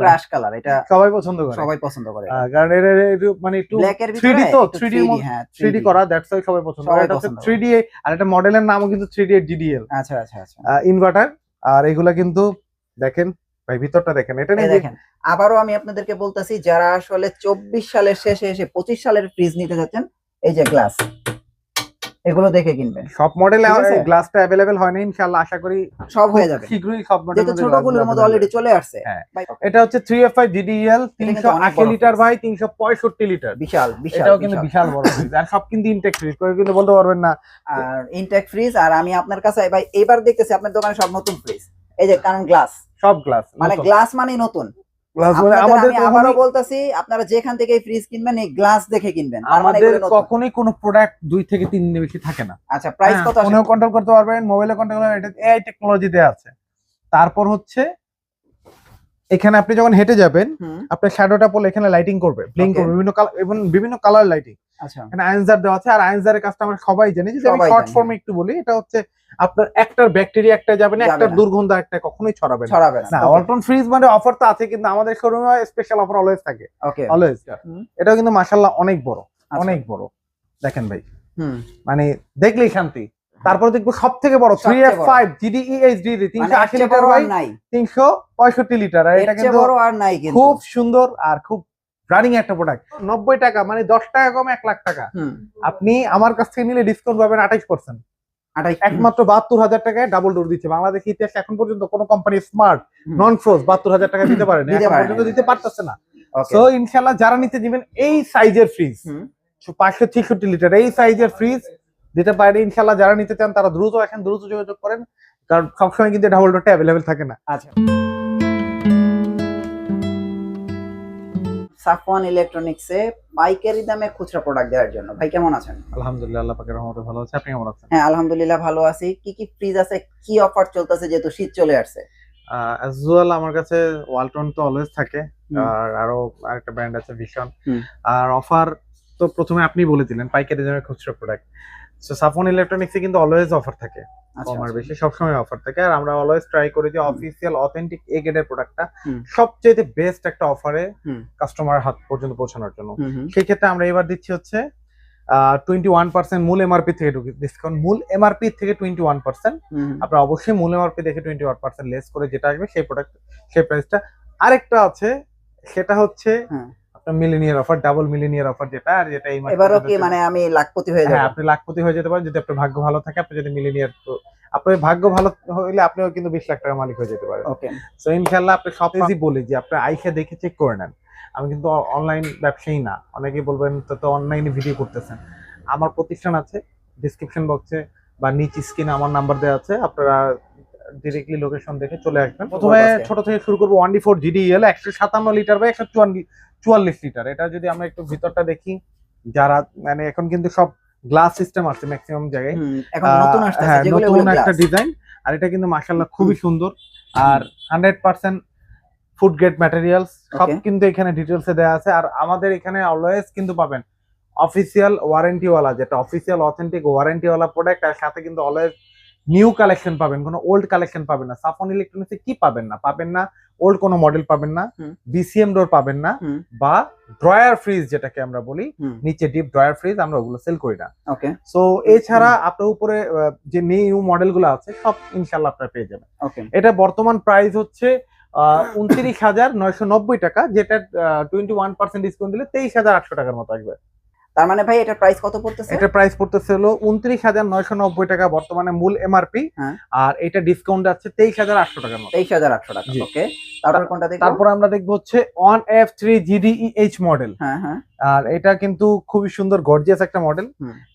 Crush colour এটা সবাই পছন্দ করে। সবাই পছন্দ করে। কারণ এটা একটু মানে একটু 3D তো, 3D 3D, হ্যাঁ 3D করা দ্যাটস ওয়াই সবাই পছন্দ করে। এটা হচ্ছে পছন্দ। করে। 3D আর এটা মডেলের নামও কিন্তু 3D জিডিএল আচ্ছা আচ্ছা আচ্ছা। ইনভার্টার আর এগুলা কিন্তু দেখেন ভাই ভিতরটা দেখেন এটা নিয়ে দেখেন আবারও আমি আপনাদেরকে বলতেছি যারা আসলে চব্বিশ সালের শেষে এসে পঁচিশ সালের ফ্রিজ নিতে যাচ্ছেন এই যে গ্লাস এগুলো দেখে কিনবেন। সব মডেলে? গ্লাসটা অ্যাভেলেবেল হয় না ইনশাআল্লাহ আশা করি সব হয়ে যাবে। শীঘ্রই সব যেহেতু মডেলের ছোটগুলোর মধ্যে অলরেডি চলে আসছে। হ্যাঁ। এটা হচ্ছে 3FI DDL কিন্তু 380 অনেক বড় লিটার। ভাই 365 লিটার। বিশাল বিশাল এটাও কিন্তু বিশাল। বড় ফ্রিজ আর সব কিন্তু ইনটেক ফ্রিজ কেউ কিন্তু বলতে পারবেন না। আর ইনটেক ফ্রিজ আর আমি আপনার কাছে ভাই এবার দেখতেছি আপনার দোকানে সব নতুন ফ্রিজ এই যে কারণ গ্লাস সব গ্লাস মানে গ্লাস মানেই নতুন। গ্লাস মানে আমাদের আবারও কখনোই- আপনারা যেখান থেকে ফ্রিজ কিনবেন এই গ্লাস দেখে কিনবেন। মানে আমাদের কখনোই কোনো প্রোডাক্ট দুই থেকে তিন বেশি থাকে না। আচ্ছা প্রাইস হ্যাঁ, কত? ফোনেও কন্ট্রোল করতে পারবেন মোবাইলে কন্ট্রোল করতে এটা এআই টেকনোলজি দেওয়া আছে। তারপর হচ্ছে এখানে আপনি যখন হেঁটে যাবেন আপনার শ্যাডোটা পড়লে এখানে লাইটিং করবে করবে বিভিন্ন কালার এবং বিভিন্ন কালার লাইটিং আচ্ছা এখানে আনসার দেওয়া আছে। আর কাজটা আমরা সবাই জানি। যদি আমি শর্ট ফর্মে একটু বলি এটা হচ্ছে আপনার একটার ব্যাকটেরিয়া একটা যাবে না যাবে একটা না। দুর্গন্ধ একটা কখনোই ছড়াবে না। ছড়াবে না। অল্টন ফ্রিজ মানে অফার তো আছে কিন্তু আমাদের শোরুমে স্পেশাল অফার অলওয়েজ থাকে। ওকে অলওয়েজ এটাও কিন্তু মাশাল্লাহ অনেক বড়। আচ্ছা। অনেক বড়। দেখেন ভাই। হুম। মানে দেখলেই শান্তি। তারপর দেখব সব থেকে বড়। Three F five GDE HD মানে তিনশো আশি লিটার তিনশো পঁয়ষট্টি লিটার। আর এটা কিন্তু। খুব সুন্দর আর খুব রানিং একটা প্রোডাক্ট নব্বই টাকা মানে দশ টাকা কম এক লাখ টাকা। আপনি আমার কাছ থেকে নিলে ডিসকাউন্ট পাবেন আঠাইশ পার্সেন্ট একমাত্র বাহাত্তর হাজার টাকায় ডাবল ডোর দিচ্ছে। বাংলাদেশ ইতিহাসে এখন পর্যন্ত কোনো কোম্পানি স্মার্ট নন ফ্রোজ বাহাত্তর হাজার টাকা দিতে পারে না দিতে পর্যন্ত দিতে পারতেছে না। তো ইনশাল্লাহ যারা নিতে দিবেন এই সাইজের ফ্রিজ পাঁচশো ছেষট্টি লিটার এই সাইজের ফ্রিজ দিতে পারে ইনশাল্লাহ যারা নিতে চান তারা দ্রুত এখন দ্রুত যোগাযোগ করেন। কারণ সবসময় কিন্তু ডাবল ডোরটা অ্যাভেলেবেল থাকে না। আচ্ছা। সাফওয়ান ইলেকট্রনিক্সে পাইকারি দামে খুচরা প্রোডাক্ট দেওয়ার জন্য। ভাই কেমন আছেন? আলহামদুলিল্লাহ আল্লাহ পাকের রহমতে ভালো আছে। আপনি কেমন আছেন? হ্যাঁ আলহামদুলিল্লাহ ভালো আছি। কি কি ফ্রিজ আছে? কি অফার চলতেছে? যেহেতু শীত চলে আসছে। অ্যাজ ওয়েল আমার কাছে ওয়ালটন তো অলওয়েজ থাকে। আর আরও আরেকটা ব্র্যান্ড আছে ভীষণ হুম। আর অফার তো প্রথমে আপনি বলে দিলেন পাইকারি দামে খুচরা প্রোডাক্ট সো সাফন ইলেকট্রনিক্সে কিন্তু অলওয়েজ অফার থাকে আচ্ছা কম আর আচ্ছা। বেশি সবসময় অফার থাকে আর আমরা অলওয়েজ ট্রাই করি যে অফিসিয়াল অথেন্টিক এ গ্রেডের প্রোডাক্টটা। সবচেয়ে বেস্ট একটা অফারে। কাস্টমার হাত পর্যন্ত পৌঁছানোর জন্য সেই ক্ষেত্রে আমরা এবার দিচ্ছি হচ্ছে টোয়েন্টি ওয়ান পার্সেন্ট মূল এমআরপি থেকে ডিসকাউন্ট মূল এমআরপি থেকে টোয়েন্টি ওয়ান পার্সেন্ট। আপনারা অবশ্যই মূল এমআরপি দেখে টোয়েন্টি ওয়ান পার্সেন্ট লেস করে যেটা আসবে সেই প্রোডাক্ট সেই প্রাইসটা আরেকটা আছে সেটা হচ্ছে হ্যাঁ। Millionaire offer double millionaire offer যেটা আর যেটা এই মাসে এবারও কি মানে আমি লাখপতি হয়ে হ্যাঁ আপনি লাখপতি হয়ে যেতে পারেন যদি আপনার ভাগ্য ভালো থাকে আপনি যদি মিলিনিয়ার আপনার ভাগ্য ভালো হইলে আপনিও কিন্তু বিশ লাখ টাকার মালিক হয়ে যেতে পারেন। ওকে। সো ইনশাল্লাহ আপনি সব ইজি বলি যে আপনি আইসা দেখে চেক করে নেন। আমি কিন্তু অনলাইন ব্যবসায়ী না। অনেকেই বলবেন তো তো অনলাইনে ভিডিও করতেছেন। আমার প্রতিষ্ঠান আছে ডিসক্রিপশন বক্সে বা নিচ স্ক্রিনে আমার নাম্বার দেওয়া আছে। আপনারা ডিরেক্টলি লোকেশন দেখে চলে আসবেন। প্রথমে ছোট থেকে শুরু করব ওয়ান ডি ফোর জিডিএল একশো সাতান্ন লিটার বা একশো চুয়াল্লিশ লিটার। এটা যদি আমরা একটু ভিতরটা দেখি যারা মানে এখন কিন্তু সব গ্লাস সিস্টেম আছে ম্যাক্সিমাম জায়গায়। নতুন হ্যাঁ, নতুন একটা ডিজাইন আর এটা কিন্তু মাশাআল্লাহ খুবই সুন্দর। আর hundred percent food grade materials সব কিন্তু এখানে ডিটেলস এ দেওয়া আছে। আর আমাদের এখানে অলওয়েজ কিন্তু পাবেন অফিসিয়াল ওয়ারেন্টি ওয়ালা যেটা অফিসিয়াল অথেন্টিক ওয়ারেন্টি ওয়ালা প্রোডাক্ট আর সাথে কিন্তু অলওয়েজ নিউ কালেকশন পাবেন কোনো ওল্ড কালেকশন পাবেন না। সাফন ইলেকট্রনিক্সে কি পাবেন না? পাবেন না ওল্ড কোনো মডেল পাবেন না বিসিএম ডোর পাবেন না বা ড্রয়ার ফ্রিজ যেটাকে আমরা বলি নিচে ডিপ ড্রয়ার ফ্রিজ আমরা ওগুলো সেল করি না। ওকে সো এছাড়া আপনার উপরে যে নিউ মডেলগুলো আছে সব ইনশাল্লাহ আপনারা পেয়ে যাবেন। ওকে এটা বর্তমান প্রাইস হচ্ছে উনত্রিশ হাজার নয়শো নব্বই টাকা যেটা টোয়েন্টি ওয়ান পার্সেন্ট ডিসকাউন্ট দিলে তেইশ হাজার আটশো টাকার মতো আসবে। তার মানে ভাই এটা প্রাইস কত পড়তেছে? এটা প্রাইস পড়তেছে হলো উনত্রিশ হাজার নয়শো নব্বই টাকা বর্তমানে মূল এমআরপি হ্যাঁ। আর এটা ডিসকাউন্ট আছে তেইশ হাজার আটশো টাকার মতো। তেইশ হাজার আটশো টাকা ওকে তারপর কোনটা দেখব? তারপর আমরা দেখব হচ্ছে ওয়ান এফ থ্রি মডেল হ্যাঁ হ্যাঁ। আর এটা কিন্তু খুবই সুন্দর গর্জিয়াস একটা মডেল।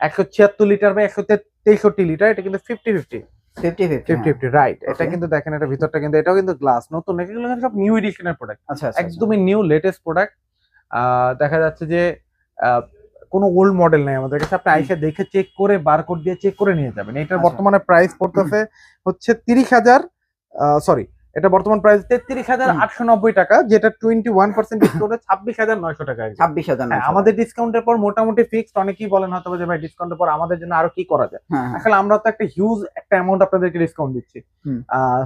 একশো ছিয়াত্তর লিটার বা একশো তেষট্টি লিটার এটা কিন্তু ফিফটি ফিফটি রাইট এটা কিন্তু দেখেন এটা ভিতরটা কিন্তু এটাও কিন্তু গ্লাস নতুন। এগুলো সব নিউ এডিশনের প্রোডাক্ট আচ্ছা আচ্ছা একদম একদমই নিউ লেটেস্ট প্রোডাক্ট দেখা যাচ্ছে যে কোনো ওল্ড মডেল নেই আমাদের কাছে। আপনি আইসা দেখে চেক করে বারকোড দিয়ে চেক করে নিয়ে যাবেন। এটার আচ্ছা। বর্তমানে প্রাইস পড়তেছে হচ্ছে তিরিশ হাজার সরি এটা বর্তমান প্রাইস তেত্রিশ হাজার আটশো নব্বই টাকা যেটা টোয়েন্টি ওয়ান পার্সেন্ট ডিসকাউন্টে ছাব্বিশ হাজার নয়শো টাকা ছাব্বিশ হাজার হ্যাঁ, আমাদের ডিসকাউন্টের পর মোটামুটি ফিক্সড অনেকেই বলেন হয়তো যে ভাই ডিসকাউন্টের পর আমাদের জন্য আরও কি করা যায়? হ্যাঁ হ্যাঁ। আসলে আমরা তো একটা হিউজ একটা অ্যামাউন্ট আপনাদেরকে ডিসকাউন্ট দিচ্ছি।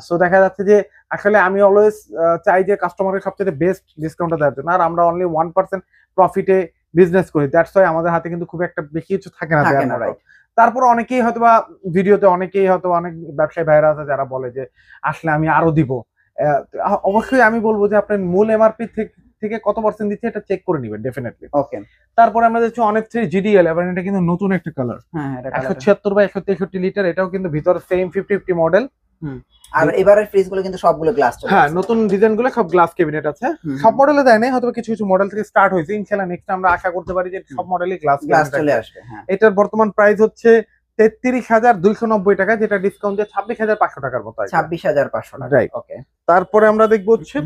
সো দেখা যাচ্ছে যে আসলে আমি অলওয়েজ চাই যে কাস্টমারের সবচেয়ে বেস্ট ডিসকাউন্টটা দেওয়ার জন্য। আর আমরা অনলি ওয়ান পার্সেন্ট প্রফিটে বিজনেস করি দ্যাটস ওয়াই আমাদের হাতে কিন্তু খুব একটা বেশি কিছু থাকে না. তারপর অনেকেই হয়তো বা ভিডিওতে অনেকেই হয়তো অনেক ব্যবসায়ী ভাইরা আছে যারা বলে যে আসলে আমি আরও দিব। অবশ্যই আমি বলব যে আপনার মূল এমআরপি থেকে কত পার্সেন্ট দিচ্ছে এটা চেক করে নেবেন ডেফিনেটলি ওকে তারপরে আমরা দেখছি অনেক থ্রি জিডিএল এবার এটা কিন্তু নতুন একটা কালার হ্যাঁ এটা একশো ছিয়াত্তর বা একশো তেষট্টি লিটার এটাও কিন্তু ভিতরে সেম ফিফটি ফিফটি মডেল আর এবারের ফ্রিজগুলো কিন্তু সবগুলো গ্লাস চলে হ্যাঁ নতুন ডিজাইনগুলো সব গ্লাস ক্যাবিনেট আছে। সব মডেলে দেয় নাই হয়তো কিছু কিছু মডেল থেকে স্টার্ট হয়েছে। ইনশাল্লাহ নেক্সট আমরা আশা করতে পারি যে সব মডেলই গ্লাস গ্লাস চলে আসবে হ্যাঁ। এটার বর্তমান প্রাইস হচ্ছে তেত্রিশ হাজার দুইশো নব্বই টাকা যেটা ডিসকাউন্ট দিয়ে ছাব্বিশ হাজার পাঁচশো টাকার মতো ছাব্বিশ হাজার পাঁচশো টাকা. ওকে তারপরে আমরা দেখব হচ্ছে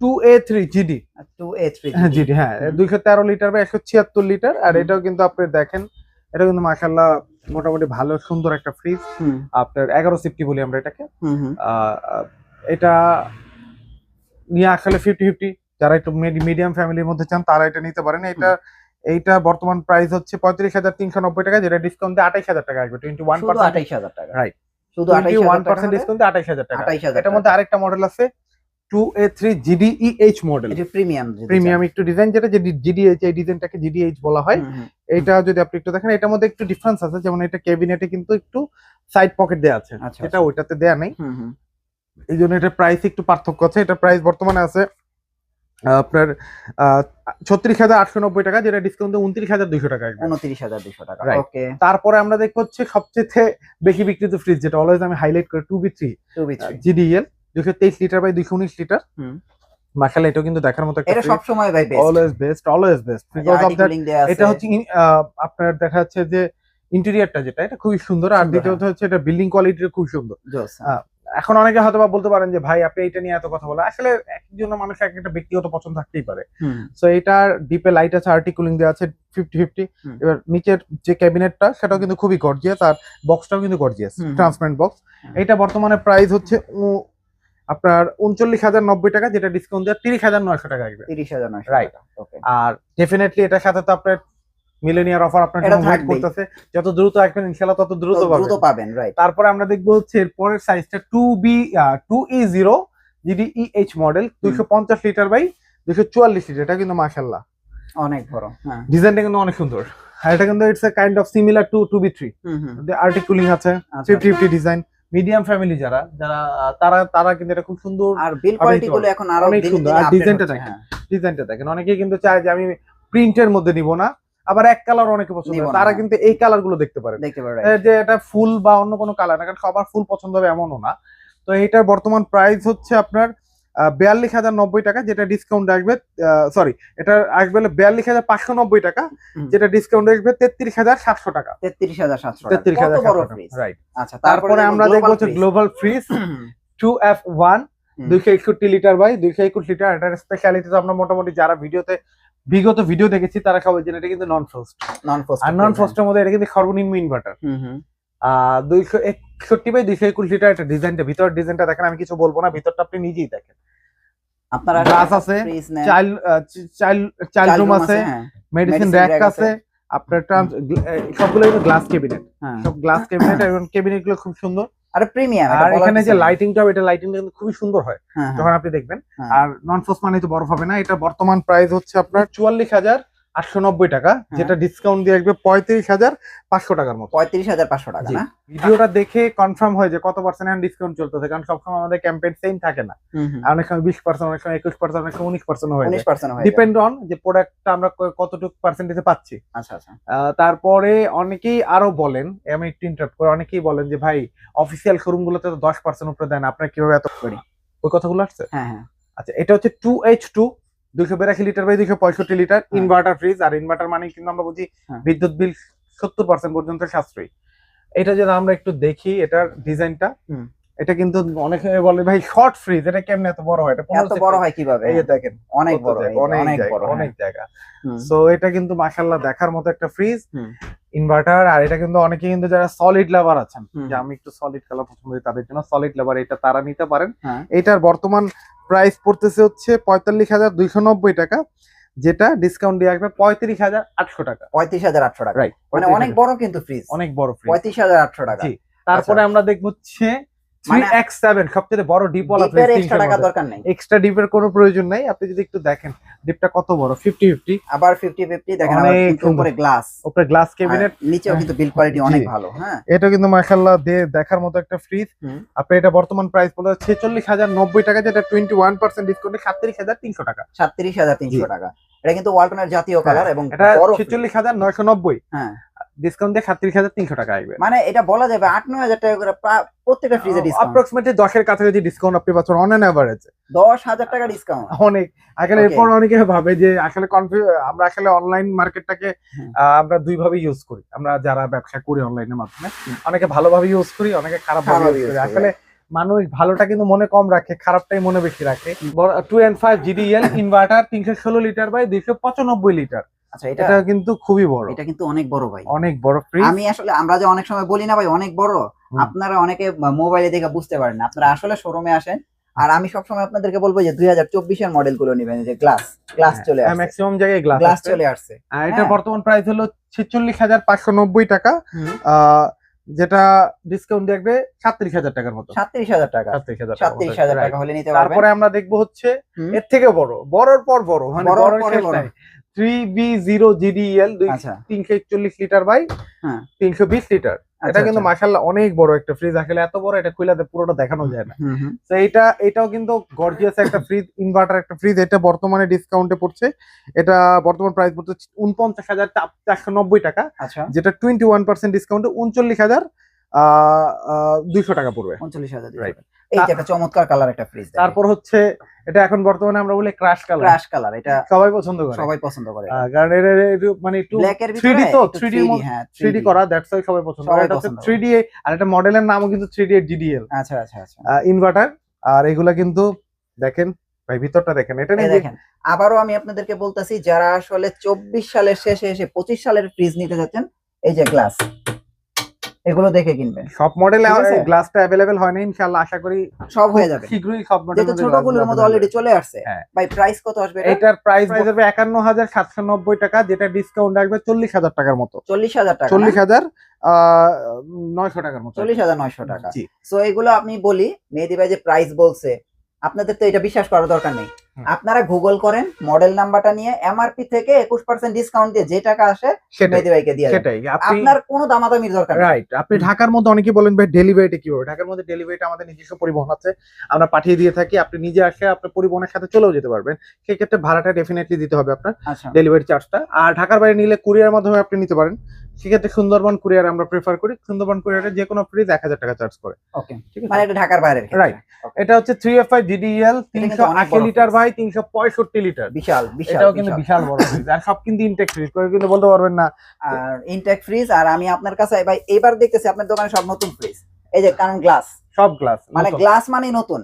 two A three GD two A three GD হ্যাঁ দুইশো তেরো লিটার বা একশো ছিয়াত্তর লিটার আর এটাও কিন্তু আপনি দেখেন এটা কিন্তু মাসাল্লাহ মোটামুটি ভালো সুন্দর একটা ফ্রিজ আপনার এগারো সিফটি বলি আমরা এটাকে। এটা নিয়ে আসলে ফিফটি ফিফটি যারা একটু মিডিয়াম ফ্যামিলির মধ্যে চান তারা এটা নিতে পারেন। এটা এইটা বর্তমান প্রাইস হচ্ছে পঁয়ত্রিশ হাজার তিনশো নব্বই টাকা যেটা ডিসকাউন্টে আঠাইশ হাজার টাকা আসবে টোয়েন্টি ওয়ান পার্সেন্ট আঠাইশ হাজার টাকা। রাইট শুধু আঠাইশ ওয়ান হাজার ডিসকাউন্টে আঠাইশ হাজার টাকা। আঠাইশ হাজার এটার মধ্যে আরেকটা মডেল আছে two A three GDEH model এটা প্রিমিয়াম প্রিমিয়াম একটু ডিজাইন যেটা যে জিডিএইচ এই ডিজাইনটাকে জিডিএইচ বলা হয়। এটা যদি আপনি একটু দেখেন এটার মধ্যে একটু ডিফারেন্স আছে। যেমন এটা ক্যাবিনেটে কিন্তু একটু সাইড পকেট আছে। আচ্ছা, এটা ওইটাতে দেয়া নেই। এই জন্য প্রাইস একটু পার্থক্য আছে। এটা প্রাইস বর্তমানে আছে আপনার ছত্রিশ হাজার আটশো নব্বই টাকা যেটা ডিসকাউন্টে উনত্রিশ হাজার দুইশো টাকা আসবে। উনত্রিশ হাজার টাকা. ওকে তারপরে আমরা দেখব হচ্ছে সবচেয়ে বেশি বিক্রিত ফ্রিজ যেটা অলওয়েজ আমি হাইলাইট করি two B three two B three GDL দুশো তেইশ লিটার বাই দুশো উনিশ লিটার। মাসালা এটাও কিন্তু দেখার মতো একটা এটা সব সময় ভাই best always best always best because of that এটা হচ্ছে আপনার দেখা যাচ্ছে যে ইন্টেরিয়রটা যেটা এটা খুবই সুন্দর। আর দ্বিতীয়ত হচ্ছে এটা বিল্ডিং কোয়ালিটিটা খুব সুন্দর। এখন অনেকে হয়তো বা বলতে পারেন যে ভাই আপনি এটা নিয়ে এত কথা বলে আসলে একজন মানুষ এক একটা ব্যক্তিগত পছন্দ থাকতেই পারে। সো এটার ডিপে লাইট আছে আর্টিকুলিং দেওয়া আছে ফিফটি ফিফটি এবার নিচের যে ক্যাবিনেটটা সেটাও কিন্তু খুবই গর্জিয়াস আর বক্সটাও কিন্তু গর্জিয়াস ট্রান্সপারেন্ট বক্স। এটা বর্তমানে প্রাইস হচ্ছে আপনার উনচল্লিশ হাজার নব্বই টাকা যেটা ডিসকাউন্ট দেওয়া তিরিশ হাজার নয়শো টাকা আসবে। তিরিশ হাজার নয়শো. ওকে আর ডেফিনেটলি এটার সাথে তো আপনার মিলেনিয়ার অফার আপনার জন্য ওয়েট করতেছে। যত দ্রুত আসবেন ইনশাল্লাহ তত দ্রুত দ্রুত পাবেন। পাবেন রাইট তারপরে আমরা দেখব হচ্ছে এর পরের সাইজটা two B two E zero GD EH model দুইশো পঞ্চাশ লিটার বাই দুইশো চুয়াল্লিশ লিটার এটা কিন্তু মাসাল্লাহ অনেক বড় হ্যাঁ। ডিজাইনটা কিন্তু অনেক সুন্দর। আর এটা কিন্তু it's a kind of similar to two B three hmm hmm. আর্টিকুলিং আছে আচ্ছা, fifty fifty design medium family যারা যারা তারা তারা কিন্তু এটা খুব সুন্দর আর বিল কোয়ালিটি গুলো এখন আরও অনেক সুন্দর। আর ডিজাইনটা দেখেন। হ্যাঁ। ডিজাইনটা দেখেন অনেকে কিন্তু চায় যে আমি প্রিন্টের মধ্যে নিব না আবার এক কালার অনেকে পছন্দ করে তারা কিন্তু এই কালারগুলো দেখতে পারে যে এটা ফুল বা অন্য কোনো কালার না কারণ সবার ফুল পছন্দ হবে এমনও না তো এইটার বর্তমান প্রাইস হচ্ছে আপনার বিয়াল্লিশ হাজার নব্বই টাকা যেটা ডিসকাউন্ট আসবে সরি এটা আসবে বিয়াল্লিশ হাজার পাঁচশো নব্বই টাকা যেটা ডিসকাউন্ট আসবে তেত্রিশ হাজার সাতশো টাকা। তেত্রিশ হাজার সাতশো তেত্রিশ হাজার রাইট আচ্ছা তারপরে আমরা দেখব হচ্ছে global fridge two F one দুইশো একষট্টি লিটার বাই দুইশো একুশ লিটার এটার স্পেশালিটি তো আমরা মোটামুটি যারা ভিডিওতে বিগত ভিডিও দেখেছি তারা সবাই জানে এটা কিন্তু নন ফ্রস্ট নন ফোস্ট আর নন ফ্রস্টের মধ্যে এটা কিন্তু সর্বনিম্ন ইনভার্টার হুম। দুইশো একষট্টি বাই দুইশো একুশ লিটার একটা ডিজাইনটা ভিতরের ডিজাইনটা দেখেন আমি কিছু বলব না ভিতরটা আপনি নিজেই দেখেন। আপনারা গ্লাস আছে চাইল্ড চাইল্ড চাইল্ড রুম আছে হ্যাঁ। মেডিসিন র্যাক আছে আপনার সবগুলো কিন্তু গ্লাস ক্যাবিনেট। হ্যাঁ। সব গ্লাস ক্যাবিনেট এবং ক্যাবিনেটগুলো খুব সুন্দর। আর প্রিমিয়াম আর এখানে যে লাইটিংটা এটা লাইটিংটা কিন্তু খুবই সুন্দর হয় হ্যাঁ যখন আপনি দেখবেন। আর নন ফোস মানে তো বরফ হবে না এটা বর্তমান প্রাইস হচ্ছে আপনার চুয়াল্লিশ হাজার। আটশো নব্বই টাকা। যেটা ডিসকাউন্ট দিয়ে আসবে পঁয়ত্রিশ হাজার পাঁচশো টাকার মতো। পঁয়ত্রিশ হাজার পাঁচশো টাকা। না? ভিডিওটা দেখে কনফার্ম হয় যে কত পার্সেন্ট ডিসকাউন্ট চলতেছে কারণ সবসময় আমাদের ক্যাম্পেইন সেম থাকে না। অনেক সময় বিশ পার্সেন্ট অনেক সময় একুশ পার্সেন্ট অনেক সময় উনিশ পার্সেন্ট হয়ে উনিশ পার্সেন্ট ডিপেন্ড অন যে প্রোডাক্টটা আমরা কতটুকু পার্সেন্টেজে পাচ্ছি। আচ্ছা আচ্ছা। তারপরে অনেকেই আরও বলেন আমি একটু ইন্টারাপ্ট করে অনেকেই বলেন যে ভাই অফিসিয়াল শোরুম গুলোতে তো দশ পার্সেন্ট উপরে দেন আপনার কীভাবে এত করি? ওই কথাগুলো আসছে? হ্যাঁ হ্যাঁ। আচ্ছা এটা হচ্ছে টু এইচ টু দুইশো বিরাশি লিটার বাই দুইশো পঁয়ষট্টি লিটার। ইনভার্টার ফ্রিজ আর ইনভার্টার মানে কিন্তু আমরা বুঝি হ্যাঁ। বিদ্যুৎ বিল সত্তর পার্সেন্ট পর্যন্ত সাশ্রয়ী এটা যদি আমরা একটু দেখি এটার ডিজাইনটা। এটা কিন্তু অনেকে বলে ভাই শর্ট ফ্রিজ এটা কেমনে এত বড় হয় এটা এত বড় হয় কীভাবে এই দেখেন অনেক বড় অনেক অনেক বড় অনেক। জায়গা। সো এটা কিন্তু মাশাল্লাহ দেখার মতো একটা ফ্রিজ। ইনভার্টার আর এটা কিন্তু অনেকে কিন্তু যারা সলিড লাভার আছেন যে আমি একটু সলিড কালার পছন্দ করি তাদের জন্য সলিড লাভার এটা তারা নিতে পারেন। হ্যাঁ। এটার বর্তমান প্রাইস পড়তেছে হচ্ছে পঁয়তাল্লিশ হাজার দুইশো নব্বই টাকা যেটা ডিসকাউন্ট দিয়ে আসবে পঁয়ত্রিশ হাজার আটশো টাকা। পঁয়ত্রিশ হাজার আটশো টাকা। রাইট মানে অনেক বড় কিন্তু ফ্রিজ অনেক বড় ফ্রিজ পঁয়ত্রিশ হাজার আটশো টাকা। তারপরে আমরা দেখব হচ্ছে মানে- সবচেয়ে বড় ডিপ ওয়ালা এক্সট্রা টাকা দরকার নেই। এক্সট্রা ডিপের কোনো প্রয়োজন নাই আপনি যদি একটু দেখেন ডিপটা কত বড়? ফিফটি ফিফটি আবার ফিফটি ফিফটি দেখেন আবার উপরে গ্লাস উপরে গ্লাস কেবিনেট নিচেও কিন্তু বিল কোয়ালিটি অনেক ভালো হ্যাঁ। এটা কিন্তু মাশাল্লাহ দিয়ে দেখার মতো একটা ফ্রিজ আপনি এটা বর্তমান প্রাইস বলে ছেচল্লিশ হাজার নব্বই টাকা যেটা টোয়েন্টি ওয়ান পার্সেন্ট ডিসকাউন্টে সাতত্রিশ হাজার তিনশো টাকা। সাতত্রিশ হাজার তিনশো টাকা। এটা কিন্তু ওয়ালটনের জাতীয় কালার এবং এটা বড় fridge। ছেচল্লিশ হাজার নয়শো নব্বই। হ্যাঁ। ডিসকাউন্ট দিয়ে সাতত্রিশ হাজার তিনশো টাকা আসবে। মানে এটা বলা যাবে আট নয় হাজার টাকা করে প্রা- প্রত্যেকটা ফ্রিজে অ্যাপ্রক্সিমেটলি দশের কাছাকাছি ডিসকাউন্ট আপনি পাচ্ছেন অন অ্যান অ্যাভারেজ দশ হাজার টাকা ডিসকাউন্ট অনেক। আসলে এরপর অনেকে ভাবে যে আসলে কনফিউ আমরা আসলে অনলাইন মার্কেটটাকে হুম। আমরা দুই ভাবে ইউজ করি। আমরা যারা ব্যবসা করি অনলাইনের মাধ্যমে অনেকে ভালোভাবে ইউজ করি অনেকে খারাপ ভাবে খারাপভাবে ইউজ করি। আসলে মানুষ ভালোটা কিন্তু মনে কম রাখে খারাপটাই মনে বেশি রাখে। Two and five GDL inverter তিনশো ষোলো লিটার বাই দুইশো পঁচানব্বই লিটার আচ্ছা এটা কিন্তু খুবই বড়। এটা কিন্তু অনেক বড় ভাই। অনেক বড় ফ্রিজ আমি আসলে আমরা যে অনেক সময় বলি না ভাই অনেক বড়। আপনারা অনেকে মোবাইলে দেখে বুঝতে পারেন না। আপনারা আসলে শোরুমে আসেন। আর আমি সবসময় আপনাদেরকে বলব যে দুই হাজার চব্বিশের মডেলগুলো নেবেন যে গ্লাস গ্লাস চলে আসছে। ম্যাক্সিমাম জায়গায় গ্লাস গ্লাস চলে আসছে। আর এটা হ্যাঁ। বর্তমান প্রাইস হলো ছেচল্লিশ হাজার পাঁচশো নব্বই টাকা। আহ, যেটা ডিসকাউন্ট দেখবে সাতত্রিশ হাজার টাকার মতো। সাতত্রিশ হাজার টাকা। সাতত্রিশ হাজার সাতত্রিশ হাজার টাকা হলে নিতে পারবেন। তারপরে আমরা দেখব হচ্ছে এর থেকে বড়। বড়র পর বড় মানে বড়র বড় পরে বড়। থ্রি বি জিরো জিডিএল দুই তিনশো একচল্লিশ লিটার বাই হ্যাঁ। তিনশো বিশ লিটার আচ্ছা, এটা কিন্তু মার্শাল অনেক বড় একটা ফ্রিজ আসলে এত বড় এটা খুলাতে পুরোটা দেখানো যায় না। তো এটা এটাও কিন্তু গর্জিয়াস একটা ফ্রিজ ইনভার্টার একটা ফ্রিজ এটা বর্তমানে ডিসকাউন্টে পড়ছে। এটা বর্তমান প্রাইস পড়ছে উনপঞ্চাশ হাজার চারশো নব্বই টাকা আচ্ছা। যেটা টোয়েন্টি ওয়ান পার্সেন্ট ডিসকাউন্টে উনচল্লিশ হাজার দুইশো টাকা পড়বে। উনচল্লিশ হাজার একটা চমৎকার কালার একটা ফ্রিজ তারপর হচ্ছে এটা এখন বর্তমানে আমরা বলি ক্রাশ কালার ক্রাশ কালার এটা সবাই পছন্দ করে। সবাই পছন্দ করে। আহ, কারণ এর এর- এর মানে একটু 3D তো, 3D 3D, হ্যাঁ 3D করা দ্যাটস ওয়াই সবাই পছন্দ করে। এটা হচ্ছে 3D আর এটা মডেলের নামও কিন্তু 3D জিডিএল আচ্ছা আচ্ছা আচ্ছা। ইনভার্টার আর এগুলা কিন্তু দেখেন ভাই ভিতরটা দেখেন এটা নিয়ে দেখেন আবারও আমি আপনাদেরকে বলতেছি যারা আসলে চব্বিশ সালের শেষে এসে পঁচিশ সালের ফ্রিজ নিতে যাচ্ছেন এই যে গ্লাস এগুলো দেখে কিনবেন। সব মডেলে? গ্লাসটা অ্যাভেলেবেল হয় না ইনশাআল্লাহ আশা করি সব হয়ে যাবে। শীঘ্রই সব মডেলের ছোটগুলোর মধ্যে অলরেডি চলে আসছে। হ্যাঁ। ভাই প্রাইস কত আসবে? এটা এটার প্রাইস হয়ে যাবে একান্ন হাজার সাতশো নব্বই টাকা যেটা ডিসকাউন্ট রাখবে চল্লিশ হাজার টাকার মতো। চল্লিশ হাজার টাকা চল্লিশ হাজার নয়শো টাকার মতো। চল্লিশ হাজার নয়শো টাকা। সো এগুলো আপনি বলি মেহেদি ভাই যে প্রাইস বলছে আপনাদের তো এটা বিশ্বাস করার দরকার নেই। আপনারা গুগল করেন মডেল নাম্বারটা নিয়ে এমআরপি থেকে একুশ পার্সেন্ট ডিসকাউন্ট দিয়ে যে টাকা আসে সেটাই মেহেদি ভাইকে দিয়ে সেটাই আপনি আপনার কোনো দামাদামির দরকার নেই। রাইট আপনি ঢাকার মধ্যে অনেকে বলেন ভাই ডেলিভারিটা কি হবে? ঢাকার মধ্যে ডেলিভারিটা আমাদের নিজস্ব পরিবহন আছে আমরা পাঠিয়ে দিয়ে থাকি আপনি নিজে আসে আপনার পরিবহনের সাথে চলেও যেতে পারবেন। সেই ক্ষেত্রে ভাড়াটা ডেফিনেটলি দিতে হবে আপনার আচ্ছা। ডেলিভারি চার্জটা আর ঢাকার বাইরে নিলে কুরিয়ার মাধ্যমে আপনি নিতে পারেন। সেক্ষেত্রে সুন্দরবন কুরিয়ার আমরা প্রেফার করি সুন্দরবন কুরিয়ারে যে কোনো ফ্রিজ এক হাজার টাকা চার্জ করে ওকে মানে এটা ঢাকার। Right. Okay. এটা হচ্ছে থ্রি এফ আই কিন্তু তিনশো আশি লিটার। বাই তিনশো পঁয়ষট্টি লিটার বিশাল বিশাল এটাও কিন্তু বিশাল। বড় ফ্রিজ আর সব কিন্তু ইনটেক ফ্রিজ করে কিন্তু বলতে পারবেন না আর ইনটেক ফ্রিজ আর আমি আপনার কাছে ভাই এবার দেখতেছি আপনার দোকানে সব নতুন ফ্রিজ এই যে কারণ গ্লাস সব গ্লাস মানে গ্লাস মানেই নতুন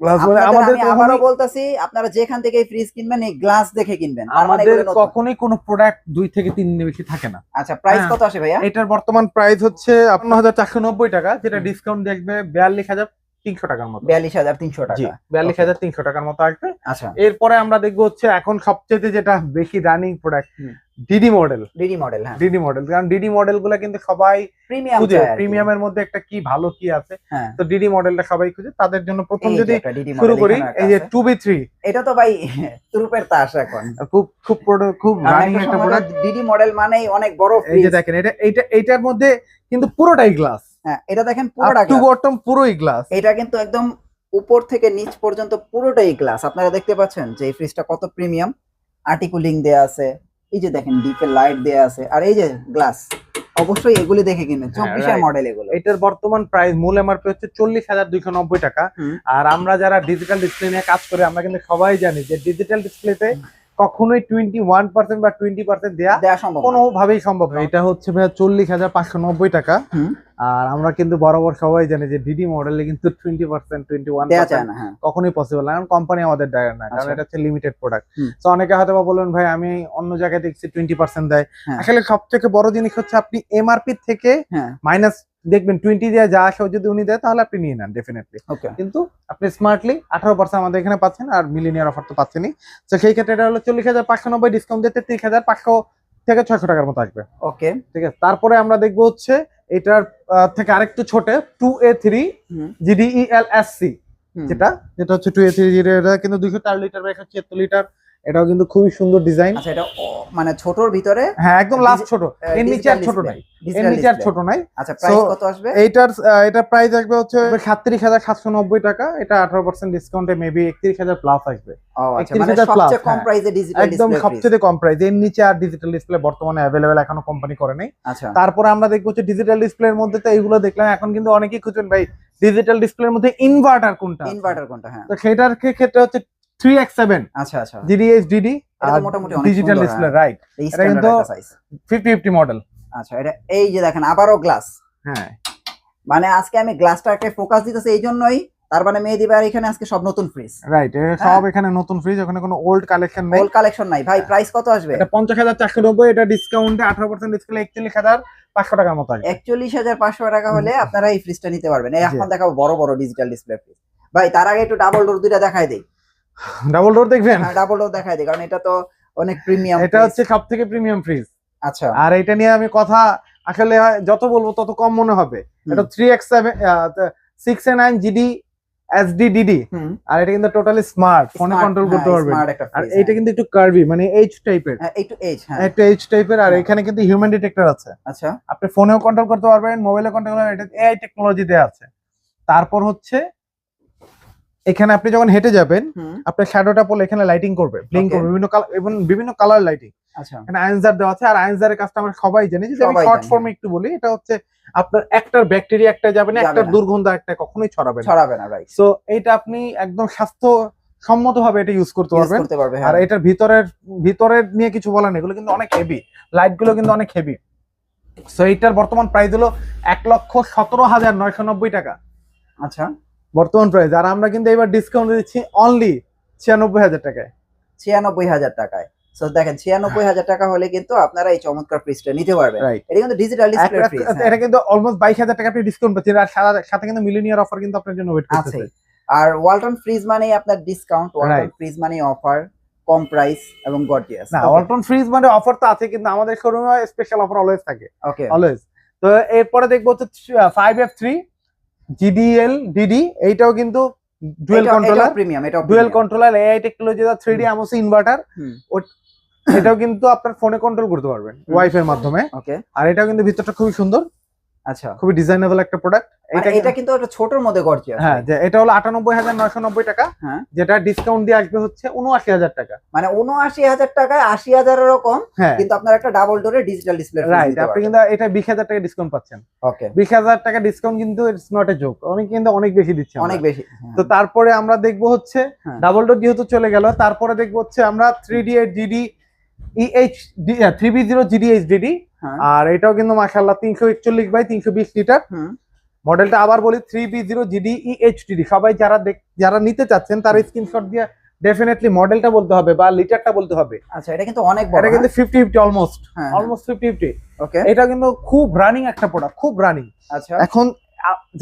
গ্লাস আপনাদের আমাদের আবারও কখনোই- আপনারা যেখান থেকে ফ্রিজ কিনবেন এই গ্লাস দেখে কিনবেন। মানে আমাদের কখনোই কোনো প্রোডাক্ট দুই থেকে তিন দিনের বেশি থাকে না। আচ্ছা প্রাইস হ্যাঁ। কত আসে ভাইয়া? এটার বর্তমান প্রাইস হচ্ছে আপনার হাজার চারশো নব্বই টাকা যেটা ডিসকাউন্ট দেখবে বিয়াল্লিশ হাজার তিনশো টাকার মতো। বিয়াল্লিশ হাজার তিনশো টাকা। বিয়াল্লিশ হাজার তিনশো টাকার মতো আসবে। আচ্ছা। এরপরে আমরা দেখব হচ্ছে এখন সবচেয়ে যেটা বেশি running product. DD model DD model হ্যাঁ। ডিডি মডেল কারণ ডিডি মডেলগুলা কিন্তু সবাই প্রিমিয়াম খুঁজে প্রিমিয়ামের মধ্যে একটা কি ভালো কি আছে। হ্যাঁ। তো ডিডি মডেলটা সবাই খুঁজে তাদের জন্য প্রথম যদি শুরু করি এই যে আছে। টু বি থ্রি এটা তো ভাই তুরুপের তাস এখন। খুব খুব খুব রানিং একটা প্রোডাক্ট ডিডি মডেল মানেই অনেক বড় এই যে দেখেন এটা এইটা এইটার মধ্যে কিন্তু পুরোটাই গ্লাস হ্যাঁ এটা দেখেন পুরোটা টু বটম পুরোই গ্লাস এটা কিন্তু একদম উপর থেকে নিচ পর্যন্ত পুরোটাই গ্লাস আপনারা দেখতে পাচ্ছেন যে এই ফ্রিজটা কত প্রিমিয়াম আর্টিকুলিং দেয়া আছে। এই যে দেখেন ডিপে লাইট দেয়া আছে আর এই যে গ্লাস অবশ্যই এগুলি দেখে কিনবেন হ্যাঁ, চব্বিশের মডেল এগুলো। এটার বর্তমান প্রাইস মূল এমআরপি হচ্ছে চল্লিশ হাজার দুইশো নব্বই টাকা। আর আমরা যারা ডিজিটাল ডিসপ্লে নিয়ে কাজ করি আমরা কিন্তু সবাই জানি যে ডিজিটাল ডিসপ্লেতে কখনোই টোয়েন্টি ওয়ান পার্সেন্ট বা টোয়েন্টি পার্সেন্ট দেয়া দেওয়া। কোনোভাবেই সম্ভব না। এটা হচ্ছে ভাইয়া চল্লিশ হাজার পাঁচশো নব্বই টাকা। আর আমরা কিন্তু বরাবর সবাই জানি যে ডিডি মডেলে কিন্তু টোয়েন্টি পার্সেন্ট টোয়েন্টি ওয়ান হ্যাঁ। কখনোই পসিবল না। কারণ কোম্পানি আমাদের দেয় না কারণ আচ্ছা। এটা হচ্ছে লিমিটেড প্রোডাক্ট তো অনেকে হয়তো বা বলবেন ভাই আমি অন্য জায়গায় দেখছি টোয়েন্টি পার্সেন্ট দেয়। হ্যাঁ। আসলে সব থেকে বড় জিনিস হচ্ছে আপনি এমআরপি থেকে হ্যাঁ। মাইনাস দেখবেন টোয়েন্টি দিয়ে যা আসে যদি উনি দেয় তাহলে আপনি নিয়ে নেন ডেফিনেটলি কিন্তু আপনি স্মার্টলি আঠারো পার্সেন্ট আমাদের এখানে পাচ্ছেন আর মিলিনিয়ার অফার তো পাচ্ছেনই। তো সেই ক্ষেত্রে এটা হলো চল্লিশ হাজার পাঁচশো নব্বই ডিসকাউন্ট দিতে তিরিশ হাজার পাঁচশো থেকে ছয়শো টাকার মতো আসবে। ওকে ঠিক আছে? তারপরে আমরা দেখব হচ্ছে এটার থেকে আরেকটু ছোট two A three GDEL S C যেটা যেটা হচ্ছে টু এ থ্রি এটা কিন্তু দুইশো চার লিটার বা একশো ছিয়াত্তর লিটার এটাও কিন্তু খুবই সুন্দর ডিজাইন। আচ্ছা এটা মানে ছোটর ভিতরে? হ্যাঁ একদম লাস্ট ছোট। এর নিচে আর ছোট নাই। এর নিচে আর ছোট নাই। আচ্ছা প্রাইস কত আসবে? এইটার এটার প্রাইস আসবে হচ্ছে সাতত্রিশ হাজার সাতশো নব্বই টাকা। এটা আঠারো পার্সেন্ট ডিসকাউন্টে মেবি একত্রিশ হাজার প্লাস আসবে। ও আচ্ছা মানে সবচেয়ে কম হ্যাঁ। প্রাইসে ডিজিটাল একদম সবচেয়ে কম প্রাইস এর নিচে আর ডিজিটাল ডিসপ্লে বর্তমানে অ্যাভেলেবেল এখনও কোম্পানি করে নাই। আচ্ছা। তারপরে আমরা দেখব হচ্ছে ডিজিটাল ডিসপ্লের মধ্যে তো এইগুলো দেখলাম। এখন কিন্তু অনেকেই খুঁজবেন ভাই ডিজিটাল ডিসপ্লের মধ্যে ইনভার্টার কোনটা ইনভার্টার কোনটা হ্যাঁ। তো সেটার ক্ষেত্রে হচ্ছে থ্রি এক্স সেভেন আচ্ছা আচ্ছা। জিডিএইচ ডিডি এটা তো আর মোটামুটি ডিজিটাল ডিসপ্লে হ্যাঁ। রাইট এটা কিন্তু- একটা ফিফটি ফিফটি মডেল আচ্ছা এটা এই যে দেখেন আবারও গ্লাস হ্যাঁ। মানে আজকে আমি গ্লাসটাকে ফোকাস দিতেছি এই জন্যই তার মানে মেহেদি ভাই এখানে আজকে সব নতুন ফ্রিজ রাইট সব এখানে নতুন ফ্রিজ ওখানে কোনো ওল্ড কালেকশন নেই। কালেকশন নাই। ভাই প্রাইস কত আসবে? এটা ডিসকাউন্টে ডিসকাউন্ট টাকার মতো আসবে। টাকা হলে আপনারা এই ফ্রিজটা নিতে পারবেন। এখন দেখাবো বড় বড় ডিজিটাল ডিসপ্লে ফ্রিজ ভাই তার আগে একটু ডাবল ডোর দুইটা দেখাই দিই। ডাবল ডোর দেখবেন? হ্যাঁ ডাবল ডোর দেখাই দিই কারণ এটা তো অনেক প্রিমিয়াম এটা হচ্ছে সব থেকে প্রিমিয়াম ফ্রিজ আচ্ছা। আর এটা নিয়ে আমি কথা আসলে হয় যত বলব তত কম মনে হবে। এটা three X seven six A nine GD SD DD hmm. আর এটা কিন্তু টোটালি স্মার্ট ফোনে কন্ট্রোল করতে পারবে। আর এটা কিন্তু একটু কার্ভি মানে এইচ টাইপের হ্যাঁ একটু এজ হ্যাঁ। একটা এইচ টাইপের আর হ্যাঁ। এখানে কিন্তু হিউম্যান ডিটেক্টর আছে। আচ্ছা। আপনি ফোনেও কন্ট্রোল করতে পারবেন মোবাইলে কন্ট্রোল করতে পারবেন এটা এআই টেকনোলজি দেওয়া আছে। তারপর হচ্ছে এখানে আপনি যখন হেঁটে যাবেন আপনার শ্যাডোটা পড়লে এখানে লাইটিং করবে Okay. করবে বিভিন্ন কালার এবং বিভিন্ন কালার লাইটিং আচ্ছা। এখানে দেওয়া আছে আর আনসারের কাজটা আমরা সবাই জানি যদি আমি শর্ট ফর্মে একটু বলি এটা হচ্ছে আপনার একটার ব্যাকটেরিয়া একটা যাবে না যাবে একটা দুর্গন্ধ একটা কখনোই ছড়াবে না। ছড়াবে না রাইট সো এইটা আপনি একদম স্বাস্থ্য সম্মত ভাবে এটা ইউজ করতে পারবেন। আর হ্যাঁ। এটার ভিতরের ভিতরের নিয়ে কিছু বলার নেই এগুলো কিন্তু অনেক হেভি লাইটগুলো কিন্তু অনেক হেভি সো এইটার বর্তমান প্রাইস হলো এক লক্ষ সতেরো হাজার নয়শো নব্বই টাকা। আচ্ছা। বর্তমান প্রাইস আর আমরা কিন্তু এবার ডিসকাউন্ট দিচ্ছি অনলি ছিয়ানব্বই হাজার টাকায়। ছিয়ানব্বই হাজার টাকায়। সো দেখেন ছিয়ানব্বই হাজার টাকা হলে কিন্তু আপনারা এই চমৎকার ফ্রিজটা নিতে পারবেন। রাইট এটা কিন্তু ডিজিটাল ডিসপ্লে ফ্রিজ এটা কিন্তু অলমোস্ট বাইশ হাজার টাকা আপনি ডিসকাউন্ট পাচ্ছেন। আর সাথে- সাথে কিন্তু মিলিনিয়ার অফার কিন্তু আপনার জন্য ওয়েট আর ওয়ালটন ফ্রিজ মানেই আপনার ডিসকাউন্ট ওয়ালটন ফ্রিজ মানেই অফার কম প্রাইস এবং গর্জিয়াস না অল্টন ফ্রিজ মানে অফার তো আছে কিন্তু আমাদের শোরুমে স্পেশাল অফার অলওয়েজ থাকে। ওকে অলওয়েজ তো এরপরে দেখব হচ্ছে five F three GDL DD এইটাও কিন্তু ডুয়েল কন্ট্রোলার প্রিমিয়াম এটা dual controller AI technology the 3D আমসি ইনভার্টার এটাও কিন্তু আপনার ফোনে কন্ট্রোল করতে পারবেন ওয়াইফাই এর মাধ্যমে। ওকে আর এটাও কিন্তু ভিতরটা খুবই সুন্দর। আচ্ছা। খুবই ডিজাইনেবল একটা প্রোডাক্ট মানে এটা এটা কিন্তু একটা ছোটর মধ্যে গর্জিয়াস হ্যাঁ যে এটা হলো আটানব্বই হাজার নয়শো নব্বই টাকা। হ্যাঁ। যেটা ডিসকাউন্ট দিয়ে আসবে হচ্ছে উনআশি হাজার টাকা। মানে উনআশি হাজার টাকায় আশি হাজারেরও কম হ্যাঁ। কিন্তু আপনার একটা ডাবল ডোরের ডিজিটাল ডিসপ্লে রাইট আপনি কিন্তু এটা বিশ হাজার টাকা ডিসকাউন্ট পাচ্ছেন। ওকে বিশ হাজার টাকা ডিসকাউন্ট কিন্তু ইটস নট এ জোক অনেক কিন্তু অনেক বেশি দিচ্ছে অনেক বেশি তো তারপরে আমরা দেখব হচ্ছে হ্যাঁ। ডাবল ডোর যেহেতু চলে গেল তারপরে দেখব হচ্ছে আমরা three D eight GD EH three B হ্যাঁ। আর এটাও কিন্তু মাসাল্লাহ তিনশো একচল্লিশ বাই তিনশো বিশ লিটার। মডেলটা আবার বলি three B zero GD EHTD সবাই যারা যারা নিতে চাচ্ছেন তারা স্ক্রিনশট দিয়ে ডেফিনেটলি মডেলটা বলতে হবে বা লিটারটা বলতে হবে। আচ্ছা এটা কিন্তু অনেক বড় এটা কিন্তু fifty fifty almost almost fifty fifty okay এটা কিন্তু খুব রানিং একটা প্রোডাক্ট খুব রানিং আচ্ছা। এখন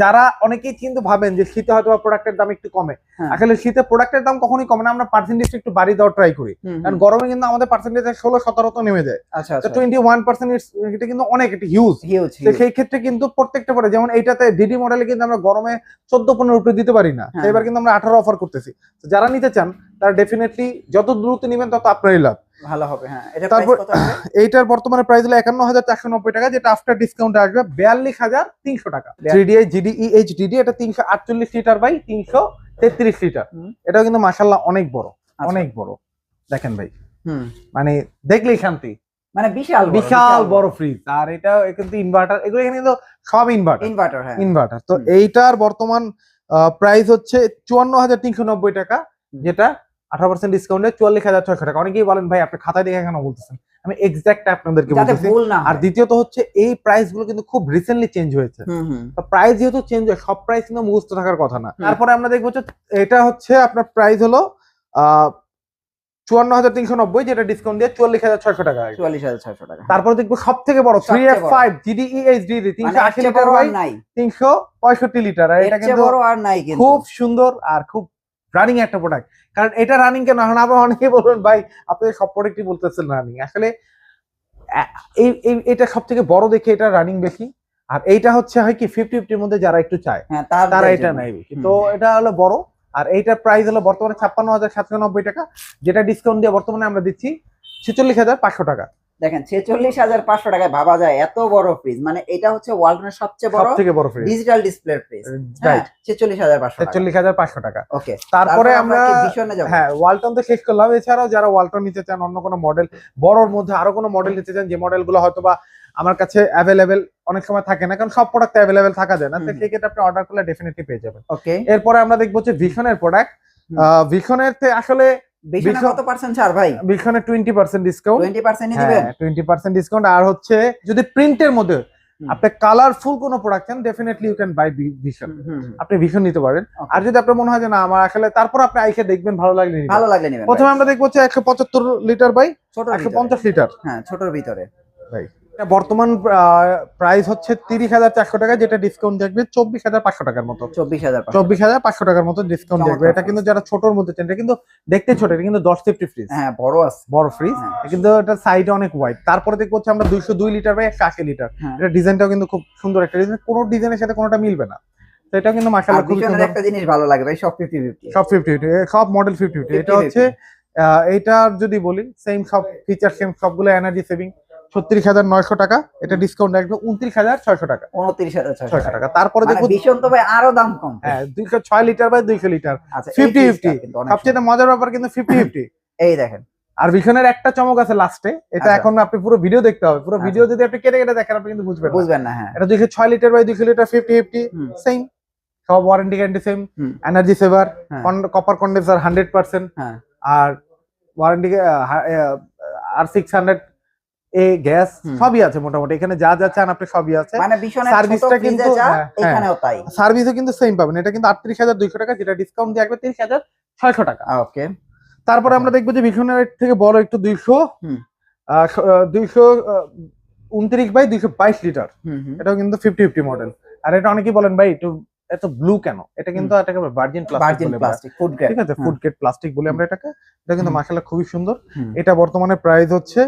যারা অনেকেই কিন্তু ভাবেন যে শীতে হয়তো প্রোডাক্টের দাম একটু কমে। হ্যাঁ। আসলে শীতে প্রোডাক্টের দাম কখনোই কমে না আমরা পার্সেন্টেজ একটু বাড়ি দেওয়ার ট্রাই করি। কারণ গরমে কিন্তু আমাদের পার্সেন্টেজ ষোলো সতেরো তো নেমে যায়। আচ্ছা টোয়েন্টি ওয়ান পার্সেন্ট এটা কিন্তু অনেক একটা হিউজ হিউজ সেই ক্ষেত্রে কিন্তু প্রত্যেকটা পরে যেমন এইটাতে ডিডি মডেলে কিন্তু আমরা গরমে চোদ্দ পনেরো রুপি দিতে পারি না। হ্যাঁ। এবার কিন্তু আমরা আঠারো অফার করতেছি। যারা নিতে চান তারা ডেফিনেটলি যত দ্রুত নেবেন তত আপনারই লাভ। ভালো হবে হ্যাঁ। এটা তারপর- এইটার বর্তমানে প্রাইস হলো একান্ন হাজার চারশো নব্বই টাকা যেটা আফটার ডিসকাউন্ট আসবে বিয়াল্লিশ হাজার তিনশো টাকা। Three D GD H DD এটা তিনশো আটচল্লিশ লিটার বাই তিনশো তেত্রিশ লিটার। এটাও কিন্তু মাসাল্লাহ অনেক বড় আচ্ছা। অনেক বড়। দেখেন ভাই মানে দেখলেই শান্তি। মানে বিশাল বিশাল বড়। ফ্রিজ আর এটা কিন্তু ইনভার্টার এগুলো এখানে কিন্তু সব ইনভার্টার ইনভার্টার হ্যাঁ। ইনভার্টার তো এইটার বর্তমান প্রাইস হচ্ছে চুয়ান্ন হাজার তিনশো নব্বই টাকা যেটা আঠারো পার্সেন্ট ডিসকাউন্টে চুয়াল্লিশ হাজার ছয়শো টাকা। অনেকেই বলেন ভাই আপনি খাতায় দেখে কেন বলতেছেন? আমি এক্সাক্ট আপনাদেরকে বলতেছি। আর দ্বিতীয়ত হচ্ছে এই প্রাইসগুলো কিন্তু খুব রিসেন্টলি চেঞ্জ হয়েছে। হুম প্রাইস যেহেতু চেঞ্জ হয় সব প্রাইস কিন্তু মুখস্থ থাকার কথা না। তারপরে আমরা দেখব এটা হচ্ছে আপনার প্রাইস হলো চুয়ান্ন হাজার তিনশো নব্বই যেটা ডিসকাউন্ট দিয়ে চুয়াল্লিশ হাজার ছয়শো টাকা চুয়াল্লিশ হাজার ছয়শো টাকা। তারপরে দেখব সব থেকে বড়। Three F five GDE HD মানে তিনশো আশি লিটার তিনশো পঁয়ষট্টি লিটার আর এটা চেয়ে বড় নাই কিন্তু। খুব সুন্দর আর খুব রানিং একটা প্রোডাক্ট কারণ এটা রানিং কেন? এখন আবার অনেকে বলবেন ভাই আপনি সব প্রোডাক্টই বলতেছেন রানিং আসলে এই এটা সব থেকে বড় দেখে এটা রানিং বেশি। আর এইটা হচ্ছে হয় কি ফিফটি ফিফটির মধ্যে যারা একটু চায় হ্যাঁ তারা এটা নেয় তো এটা হলো বড়। আর এইটার প্রাইস হলো বর্তমানে ছাপ্পান্ন হাজার সাতশো নব্বই টাকা যেটা ডিসকাউন্ট দিয়ে বর্তমানে আমরা দিচ্ছি ছেচল্লিশ হাজার পাঁচশো টাকা। দেখেন ছেচল্লিশ হাজার পাঁচশো টাকায় ভাবা যায় এত বড় ফ্রিজ মানে এটা হচ্ছে ওয়ার্ল্ডের সবচেয়ে বড় থেকে বড় fridge digital display fridge right ছেচল্লিশ হাজার পাঁচশো ছেচল্লিশ হাজার পাঁচশো টাকা। ওকে তারপরে আমরা ভীষণে যাব। হ্যাঁ ওয়ালটন তো শেষ করলাম। এছাড়াও যারা ওয়ালটন নিতে চান অন্য কোনো মডেল বড়র মধ্যে আরও কোনো মডেল নিতে চান যে মডেলগুলো হয়তো বা আমার কাছে অ্যাভেলেবেল অনেক সময় থাকে না কারণ সব প্রোডাক্ট অ্যাভেলেবেল থাকা যায় না সেক্ষেত্রে আপনি অর্ডার করলে ডেফিনেটলি পেয়ে যাবেন। ওকে এরপরে আমরা দেখব হচ্ছে ভিশনের প্রোডাক্ট। ভিশনের আসলে কত পার্সেন্ট ছাড় ভাই? ডিসকাউন্ট দিবেন? ডিসকাউন্ট আর হচ্ছে যদি প্রিন্টের মধ্যে আপনি কালারফুল কোনো প্রোডাক্ট চান definitely you can buy Vision hmm, hmm, hmm. আপনি ভিশন নিতে পারেন। আর যদি আপনার মনে হয় যে না আমার আসলে তারপর আপনি আইসে দেখবেন ভালো লাগলে ভালো লাগলে নেবেন প্রথমে আমরা দেখব হচ্ছে একশো পঁচাত্তর লিটার বাই ছোট একশো পঞ্চাশ লিটার হ্যাঁ ছোটর ভিতরে। বর্তমান প্রাইস হচ্ছে তিরিশ হাজার চারশো টাকা যেটা ডিসকাউন্ট দেখবে চব্বিশ হাজার পাঁচশো টাকার মতো। চব্বিশ হাজার চব্বিশ হাজার পাঁচশো টাকার মতো ডিসকাউন্ট দেখবে এটা কিন্তু যারা ছোটর মধ্যে চান এটা কিন্তু দেখতে ছোট এটা কিন্তু দশ ফিফটি ফ্রিজ হ্যাঁ বড় আছে। বড় ফ্রিজ হ্যাঁ। কিন্তু এটা সাইড অনেক ওয়াইড তারপরে দেখব হচ্ছে আমরা দুইশো দুই লিটার বা একশো আশি লিটার হ্যাঁ। এটা ডিজাইনটাও কিন্তু খুব সুন্দর একটা ডিজাইন কোনো ডিজাইনের সাথে কোনোটা মিলবে না। তো এটা কিন্তু মাসাল্লাহ খুব সুন্দর। একটা জিনিস ভালো লাগে ভাই সব ফিফটি ফিফটি সব ফিফটি ফিফটি সব মডেল ফিফটি ফিফটি এটা হচ্ছে এইটার যদি বলি সেম সব ফিচার সেম সবগুলো এনার্জি সেভিং ছত্রিশ হাজার নয়শো টাকা। এটা ডিসকাউন্ট একদম উনত্রিশ হাজার ছয়শো টাকা। উনত্রিশ হাজার ছয়শো টাকা। তারপরে মানে দেখব ভীষণ তো ভাই আরও দাম কম। হ্যাঁ দুইশো ছয় লিটার বাই দুইশো লিটার আচ্ছা ফিফটি ফিফটি সবচেয়ে মজার ব্যাপার কিন্তু ফিফটি ফিফটি এই দেখেন। আর ভিশনের একটা চমক আছে লাস্টে এটা আচ্ছা। এখন আপনি পুরো ভিডিও দেখতে হবে। পুরো আচ্ছা। ভিডিও যদি আপনি কেটে কেটে দেখেন আপনি কিন্তু বুঝবেন বুঝবেন না হ্যাঁ। এটা দুইশো ছয় লিটার বাই দুইশো লিটার ফিফটি ফিফটি সেম সব warranty guarantee same energy saver. Copper condenser hundred percent আর ওয়ারেন্টি আর সিক্স হান্ড্রেড এ গ্যাস সবই আছে মোটামুটি। এখানে যা যা চান আপনি সবই আছে। মানে সার্ভিসটা কিন্তু- যা হ্যাঁ, হ্যাঁ। এখানেও তাই। সার্ভিসও কিন্তু সেম পাবেন। এটা কিন্তু আটত্রিশ হাজার দুইশো টাকা যেটা ডিসকাউন্ট দিয়ে আসবে তিরিশ হাজার ছয়শো টাকা। ওকে তারপরে আমরা দেখব যে ভীষণের থেকে বড় একটু দুইশো। দুইশো উনত্রিশ বাই দুইশো বাইশ লিটার। এটাও কিন্তু ফিফটি ফিফটি মডেল আর এটা অনেকেই বলেন ভাই একটু এত ব্লু কেন? এটা কিন্তু এটাকে virgin virgin plastic plastic food grade ঠিক আছে? ফুড গ্রেড প্লাস্টিক বলে আমরা এটাকে। এটা কিন্তু হুম। মাসাল্লাহ খুবই সুন্দর। এটা বর্তমানে প্রাইস হচ্ছে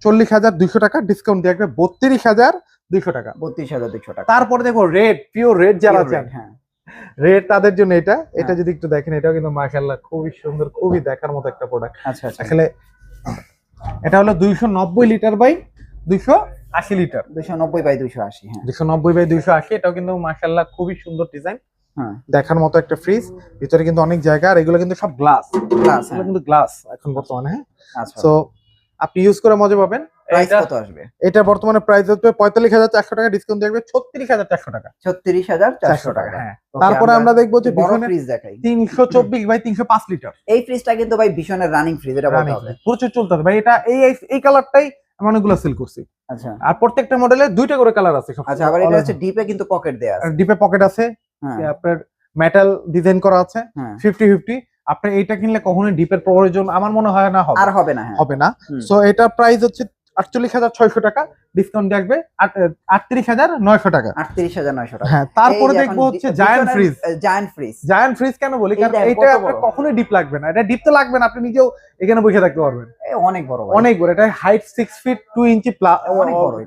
চল্লিশ হাজার দুইশো টাকা ডিসকাউন্ট দিয়ে হাজার দুইশো টাকা। বত্রিশ হাজার দুশো টাকা। তারপরে দেখো রেড পিওর রেড যারা চান হ্যাঁ। রেড তাদের জন্য এটা। এটা হ্যাঁ। যদি একটু দেখেন এটাও কিন্তু মাসাল্লাহ খুবই সুন্দর খুবই দেখার মতো একটা প্রোডাক্ট আচ্ছা আচ্ছা। আসলে এটা হলো দুইশো নব্বই লিটার বাই দুইশো আশি লিটার। দুশো নব্বই বাই দুশো আশি হ্যাঁ। দুশো নব্বই বাই দুইশো আশি এটাও কিন্তু মাসাল্লাহ খুবই সুন্দর ডিজাইন। হ্যাঁ। দেখার মতো একটা ফ্রিজ ভিতরে কিন্তু অনেক জায়গা আর এগুলো কিন্তু সব গ্লাস প্লাস এগুলো কিন্তু গ্লাস এখন বর্তমানে হ্যাঁ। আচ্ছা। সো আপনি ইউজ করে মজা পাবেন। এটা আসবে? এটা বর্তমানে প্রাইস হচ্ছে পঁয়তাল্লিশ হাজার চারশো টাকা ডিসকাউন্ট দেখবে ছত্রিশ হাজার চারশো টাকা। ছত্রিশ হাজার চারশো টাকা। হ্যাঁ। তারপরে আমরা দেখব যে বড় ফ্রিজ দেখাই। তিনশো চব্বিশ বাই তিনশো পাঁচ লিটার। এই ফ্রিজটা কিন্তু ভাই ভীষণের রানিং ফ্রিজ এটা প্রচুর চলতে হবে। ভাই এটা এই- এই কালারটাই আমি অনেকগুলো সেল করছি। আচ্ছা। আর প্রত্যেকটা মডেলে দুইটা করে কালার আছে আচ্ছা আবার এটা হচ্ছে ডিপে কিন্তু পকেট দেয়া আছে। ডিপে পকেট আছে। হ্যাঁ। আপনার মেটাল ডিজাইন করা আছে। হ্যাঁ। ফিফটি ফিফটি আপনি এটা কিনলে কখনোই ডিপের প্রয়োজন আমার মনে হয় না হবে। আর হবে না হ্যাঁ। হবে না। সো এটা প্রাইস হচ্ছে আটচল্লিশ হাজার ছয়শো টাকা ডিসকাউন্ট দেখবে আটত্রিশ হাজার নয়শো টাকা। আটত্রিশ হাজার নয়শো টাকা। হ্যাঁ তারপরে দেখব হচ্ছে giant fridge giant fridge giant fridge কেন বলি? কারণ এটা আপনার কখনোই ডিপ লাগবে না। এটা ডিপ তো লাগবে না আপনি নিজেও এখানে বসে থাকতে পারবেন। অনেক বড় অনেক বড় এটা height six feet two inch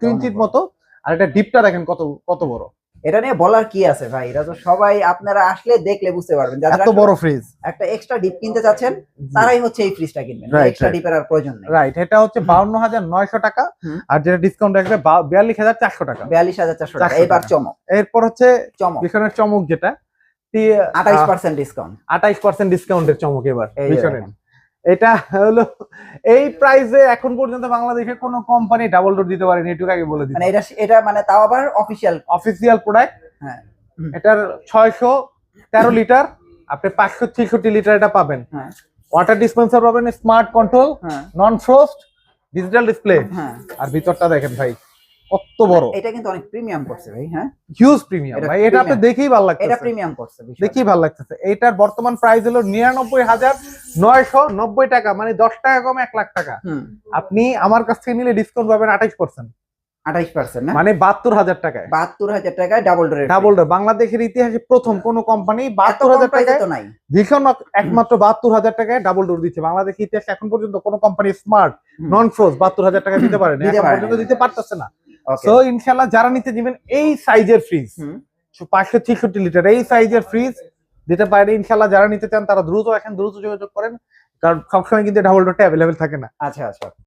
two ইঞ্চির মতো। আর এটা ডিপটা দেখেন কত কত বড়। এটা নিয়ে বলার কি আছে ভাই? এটা তো সবাই আপনারা আসলে দেখলে বুঝতে পারবেন যারা এত বড় ফ্রিজ একটা এক্সট্রা ডিপ কিনতে চাচ্ছেন তারাই হচ্ছে এই ফ্রিজটা কিনবেন। এক্সট্রা. ডিপের আর প্রয়োজন নেই। রাইট এটা হচ্ছে বাউন্ন হাজার নয়শো টাকা। আর যেটা ডিসকাউন্ট রাখবে বিয়াল্লিশ হাজার চারশো টাকা। বিয়াল্লিশ হাজার চারশো টাকা। এবার চমক। এরপর হচ্ছে চমক। ভীষণের চমক যেটা। আঠাইশ পার্সেন্ট ডিসকাউন্ট আঠাইশ পার্সেন্ট ডিসকাউন্টের চমক এবার দেখেন। এটা হলো এই প্রাইসে এখন পর্যন্ত বাংলাদেশে কোনো কোম্পানি ডাবল ডোর দিতে পারেনি এটুকু আগে বলে দিই মানে এটা এটা মানে তাও আবার অফিসিয়াল অফিসিয়াল প্রোডাক্ট হ্যাঁ। এটার ছয়শো তেরো লিটার আপনি পাঁচশো ছেষট্টি লিটার এটা পাবেন। হ্যাঁ। ওয়াটার ডিসপেন্সার পাবেন স্মার্ট কন্ট্রোল হ্যাঁ। নন ফ্রোস্ট ডিজিটাল ডিসপ্লে হ্যাঁ। আর ভিতরটা দেখেন ভাই কত বড়। এটা কিন্তু অনেক প্রিমিয়াম করছে ভাই হ্যাঁ? হিউজ প্রিমিয়াম ভাই এটা আপনি দেখেই ভালো এটা প্রিমিয়াম করছে দেখেই ভালো লাগতেছে। এইটার বর্তমান প্রাইস হলো নিরানব্বই হাজার নয়শো নব্বই টাকা মানে দশ টাকা কম এক লাখ টাকা। আপনি আমার কাছ থেকে নিলে ডিসকাউন্ট পাবেন আঠাইশ পার্সেন্ট আঠাইশ পার্সেন্ট না? মানে বাহাত্তর হাজার টাকায়। বাহাত্তর হাজার টাকায় ডাবল ডোরের ডাবল বাংলাদেশের ইতিহাসে প্রথম কোন কোম্পানি বাহাত্তর হাজার টাকায় তো নাই। ভীষণ একমাত্র বাহাত্তর হাজার টাকায় ডাবল ডোর দিচ্ছে। বাংলাদেশের ইতিহাসে এখন পর্যন্ত কোন কোম্পানি স্মার্ট নন ফ্রোজ বাহাত্তর হাজার টাকা দিতে পারেনি। দিতে এখন পর্যন্ত দিতে পারতেছে না। তো ইনশাল্লাহ যারা নিতে দিবেন এই সাইজের ফ্রিজ পাঁচশো ছেষট্টি লিটার এই সাইজের ফ্রিজ যেটা পারে ইনশাল্লাহ যারা নিতে চান তারা দ্রুত এখন দ্রুত যোগাযোগ করেন। কারণ সবসময় কিন্তু ডাবল ডোরটা অ্যাভেলেবেল থাকে না। আচ্ছা আচ্ছা।